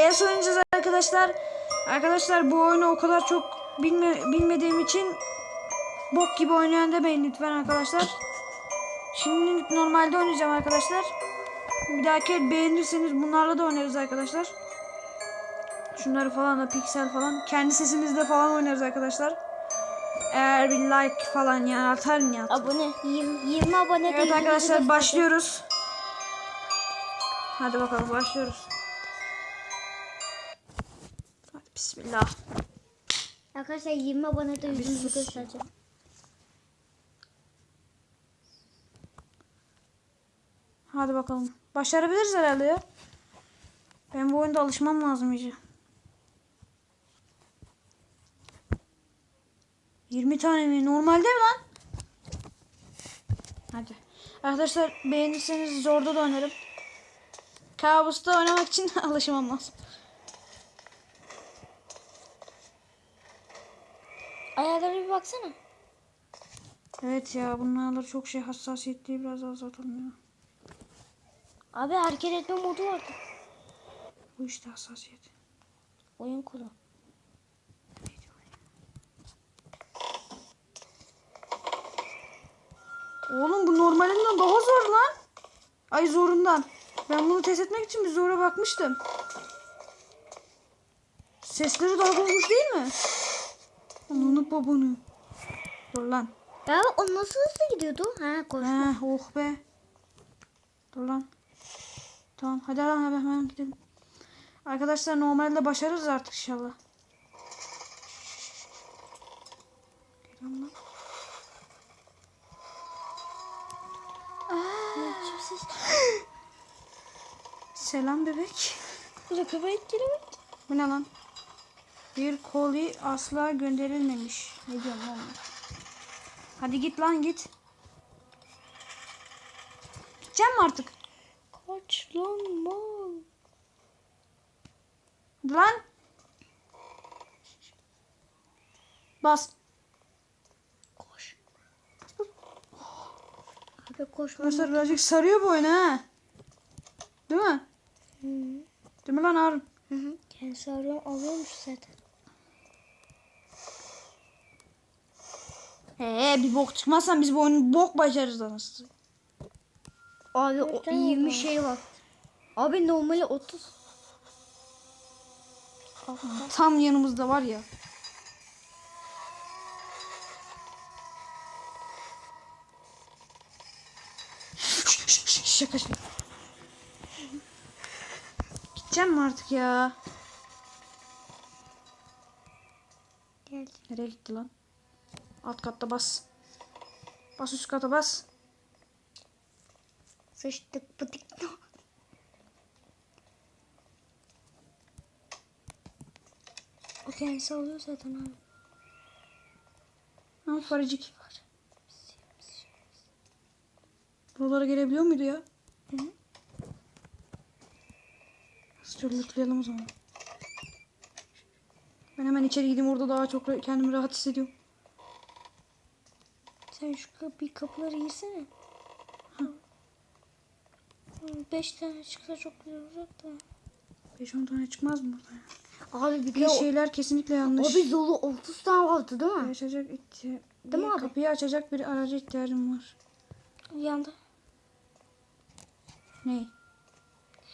ES oynayacağız arkadaşlar. Arkadaşlar bu oyunu o kadar çok bilme, bilmediğim için bok gibi oynayan demeyin lütfen arkadaşlar. Şimdi normalde oynayacağım arkadaşlar. Bir dahaki el beğenirseniz bunlarla da oynarız arkadaşlar. Şunları falan da piksel falan. Kendi sesimizle falan oynarız arkadaşlar. Eğer bir like falan yani atarım ya. Abone 20, 20 abone Evet arkadaşlar başlıyoruz. Hadi bakalım başlıyoruz. Bismillah. Arkadaşlar 20 abone de yüzümüzü göstereceğim. Hadi bakalım. Başarabiliriz herhalde ya. Ben bu oyunda alışmam lazım iyice. 20 tane mi? Normalde mi lan? Hadi. Arkadaşlar beğenirseniz zorda da oynarım. Kabusta oynamak için alışmam lazım. Ayarlara bir baksana. Evet ya bunlarla çok şey hassasiyetliği biraz azaltalım ya. Abi hareket etme modu vardı. Bu işte hassasiyet. Oyun kuru. Oğlum bu normalinden daha zor lan. Ay zorundan. Ben bunu test etmek için bir zora bakmıştım. Sesleri daha bozmuş değil mi? Ananı babanı. Dur lan. Ya o nasıl hızlı gidiyordu? Ha koş. He, oh be. Dur lan. Tamam hadi lan hemen, hemen gidelim. Arkadaşlar normalde başarırız artık inşallah. Geliyorum lan. Selam bebek. Köpek geliyor. Bu ne lan? Bir koli asla gönderilmemiş. Ne diyorum ben? Hadi git lan git. Gideceğim artık? Kaç lan mal. Lan. Bas. Koş. Abi koş. Arkadaşlar birazcık sarıyor bu oyun ha. Değil mi? Hı Değil mi lan Harun? hı. hı. Kendisi arıyor, alıyormuş zaten. He bir bok çıkmazsan biz bu oyunu bok başarırız anasını. Abi o Nereden 20 oldu? şey var. Abi normali 30. Tam yanımızda var ya. Şaka şaka. Gideceğim mi artık ya? Geldi. Nereye gitti lan? Alt katta bas. Bas üst kata bas. Sıçtık pıtık. O kendisi alıyor zaten abi. Ha faricik. Buralara gelebiliyor muydu ya? Hı hı. O zaman. Ben hemen içeri gideyim orada daha çok kendimi rahat hissediyorum. Sen şu kapı, kapıları girsene. 5 tane çıksa çok güzel olacak da. 5-10 tane çıkmaz mı burada? Abi bir Bir kere şeyler kesinlikle yanlış. Abi dolu 30 tane vardı değil mi? açacak ihti- Değil mi abi? Kapıyı açacak bir araca ihtiyacım var. Yanda. Ne?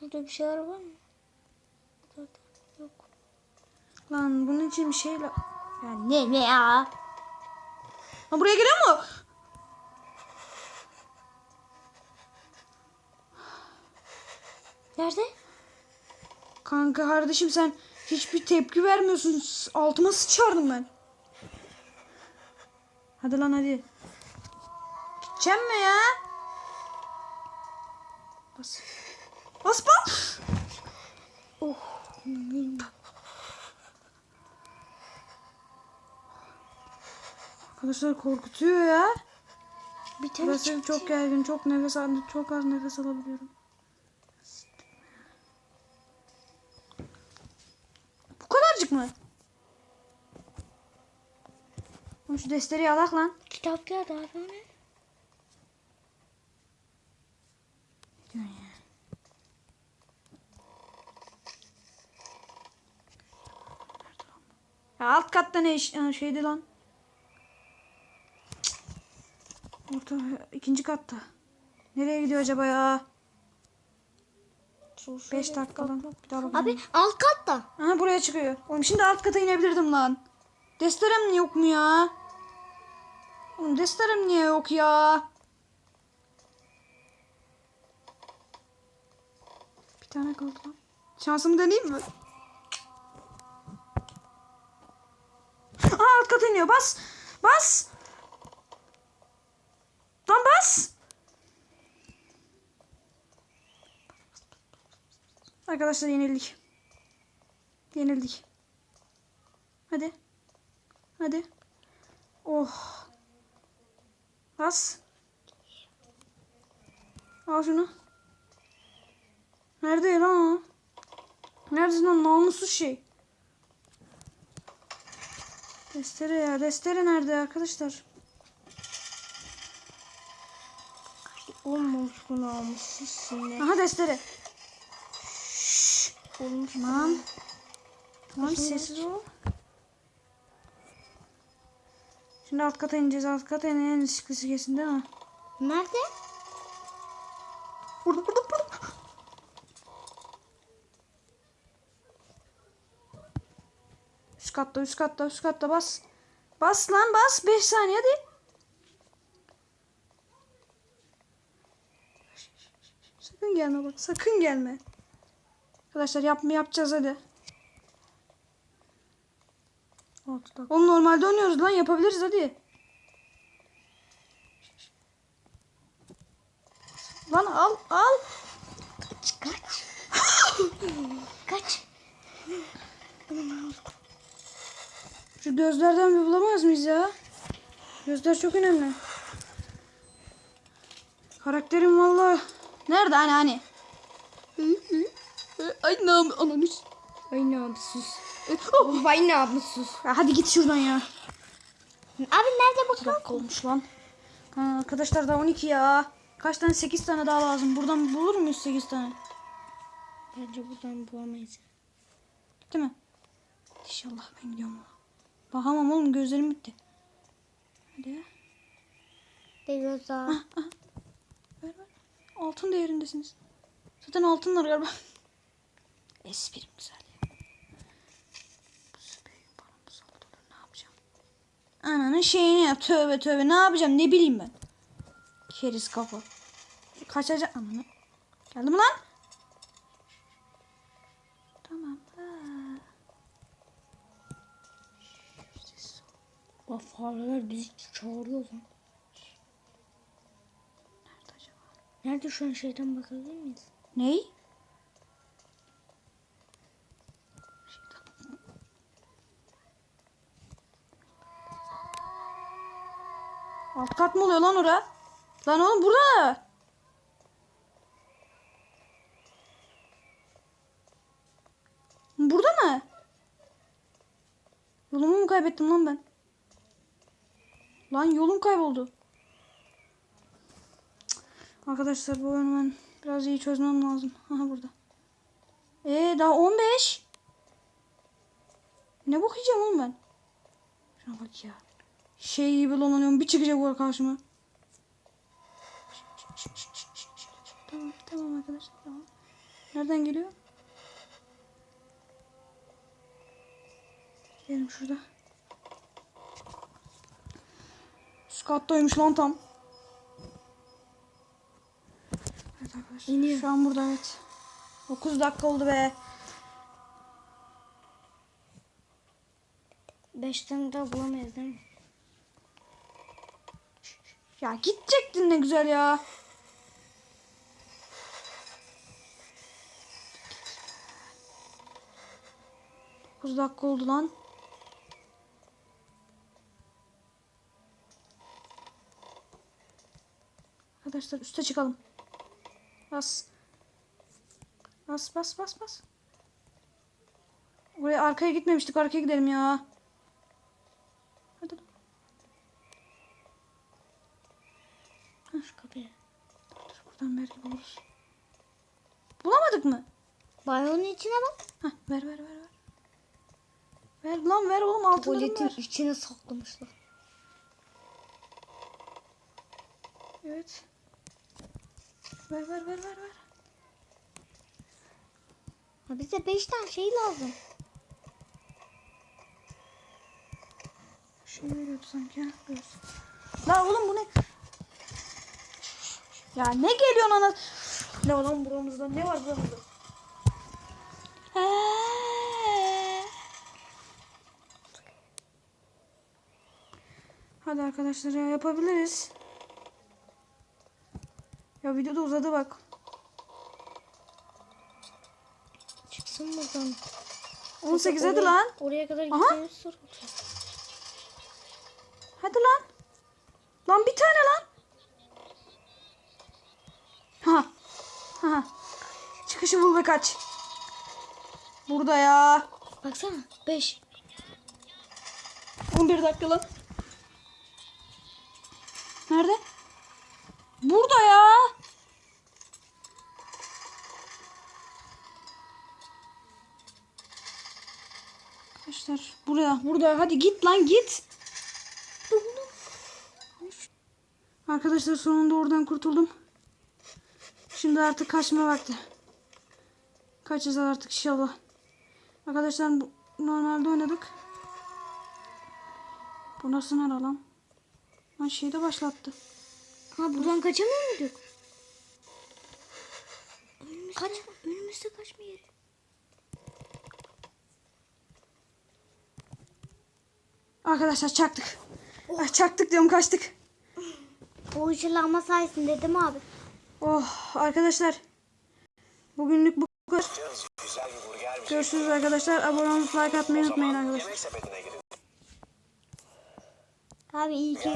Şurada bir şeyler var mı? Zaten yok. Lan bunun için bir şey la... Ya ne ne ya? Lan buraya geliyor mu? Nerede? Kanka kardeşim sen hiçbir tepki vermiyorsun. Altıma sıçardım ben. Hadi lan hadi. Gideceğim mi ya? Bas. Bas bas. Oh. Arkadaşlar korkutuyor ya. Bir tane Burası çıktı. çok gergin. Çok nefes al çok az nefes alabiliyorum. Bu kadarcık mı? Oğlum Şu destereyi alak lan. Kitap geldi abi ne? Ya? Ya alt katta ne iş ha, şeydi lan. Orta ikinci katta. Nereye gidiyor acaba ya? 5 dakikadan. Bir daha. Abi alt katta. Aha buraya çıkıyor. Oğlum şimdi alt kata inebilirdim lan. Desterem yok mu ya? Oğlum desterem niye yok ya? Bir tane kaldı lan. Şansımı deneyeyim mi? Aa alt kata iniyor. Bas. Bas. Lan bas. Arkadaşlar yenildik. Yenildik. Hadi. Hadi. Oh. Bas. Al şunu. Nerede lan? Neredesin lan namussuz şey? Destere ya. Destere nerede arkadaşlar? Bu namussuz sinir. Aha destere. Olmuş. Tamam. Tamam Başını sessiz ol. Şimdi alt kata ineceğiz. Alt kata en en risklisi kesin değil mi? Nerede? Burada burada burada. Üst katta üst katta üst katta bas. Bas lan bas. 5 saniye hadi. Sakın gelme bak. Sakın gelme. Arkadaşlar yapma yapacağız hadi. Oğlum normalde oynuyoruz lan yapabiliriz hadi. Lan al al. Kaç kaç. kaç. Şu gözlerden bir bulamaz mıyız ya? Gözler çok önemli. Karakterim valla. Nerede hani hani? Ay ne ananı. Ay namussuz. Oh. Vay namussuz. Ya hadi git şuradan ya. Abi nerede bu Bak olmuş lan. Ha, arkadaşlar daha 12 ya. Kaç tane? 8 tane daha lazım. Buradan bulur muyuz 8 tane? Bence buradan bulamayız. Değil mi? İnşallah ben gidiyorum. Bakamam oğlum gözlerim bitti. Hadi. De göz daha. Ver ver. Altın değerindesiniz. Zaten altınlar galiba. Esprim güzel? Ananın şeyini yap. Tövbe tövbe ne yapacağım ne bileyim ben. Keriz kafa. Kaçacak ananı. Geldi mi lan? Tamam. Bak fareler bizi çağırıyor lan. Nerede şu an şeyden bakabilir miyiz? Ney? Alt kat mı oluyor lan ora? Lan oğlum burada. Burada mı? Yolumu mu kaybettim lan ben? Lan yolum kayboldu. Arkadaşlar bu oyunu ben biraz iyi çözmem lazım. Aha burada. Ee daha 15. Ne bakacağım oğlum ben? Şuna bak ya. Şey gibi dolanıyorum. Bir çıkacak bu karşıma. Tamam tamam arkadaşlar tamam. Nereden geliyor? Gidelim şurada. Üst kattaymış lan tam. Evet arkadaşlar. İniyor. Şu an burada evet. 9 dakika oldu be. Beş tane daha bulamayız değil mi? Ya gidecektin ne güzel ya. Dokuz dakika oldu lan. Arkadaşlar üste çıkalım. Bas. Bas bas bas bas. Oraya arkaya gitmemiştik. Arkaya gidelim ya. Hadi. lan. Şu kapıya. Dur buradan belki buluruz. Bulamadık mı? Bayonun içine bak. Hah ver ver ver ver. Ver lan ver oğlum altınlarımı Tuvaletin ver. içine saklamışlar. Evet. Ver ver ver ver ver. Ha bize 5 tane şey lazım. Şunu veriyordu sanki ha. Lan oğlum bu ne? Ya ne geliyorsun ana? Ne var lan buramızda? Ne var buramızda? Hadi arkadaşlar ya yapabiliriz. Ya video da uzadı bak. Çıksın buradan. 18 hadi lan. Oraya kadar zor olacak. Hadi lan. Lan bir tane lan. Ha. Ha. Çıkışı bul ve kaç. Burada ya. Baksana 5. 11 dakika lan. Nerede? Burada ya. Arkadaşlar buraya burada hadi git lan git. Arkadaşlar sonunda oradan kurtuldum. Şimdi artık kaçma vakti. Kaçacağız artık inşallah. Arkadaşlar bu, normalde oynadık. Bu nasıl nere lan? Lan şeyi de başlattı. Ha buradan kaçamıyor muyduk? Önümüzde, Kaç. Önümüzde kaçma yeri. Arkadaşlar çaktık. Ah, çaktık diyorum kaçtık. O ışınlanma sayesinde değil mi abi? Oh arkadaşlar. Bugünlük bu kadar. Görüşürüz arkadaşlar. Abone olup like atmayı unutmayın arkadaşlar. Abi iyi ki